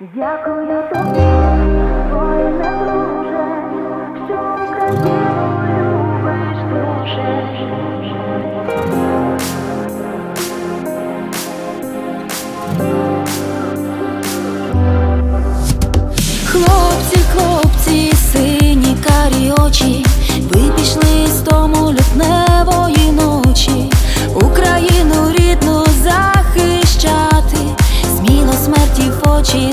Дякую тобі, воїне друже, що Україну любиш дуже. Хлопці, хлопці, сині карі очі, ви пішли з дому лютневої ночі, Україну рідну захищати, сміло смерті в очі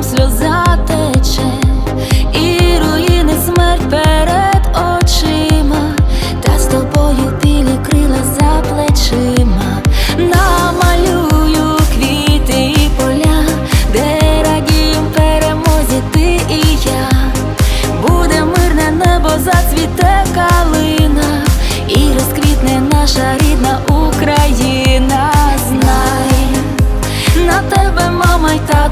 побратимом сльоза тече, і руїни смерть перед очима, та з тобою білі крила за плечима, намалюю квіти і поля, де радієм перемозі ти і я, буде мирне небо, зацвіте калина, і розквітне наша рідна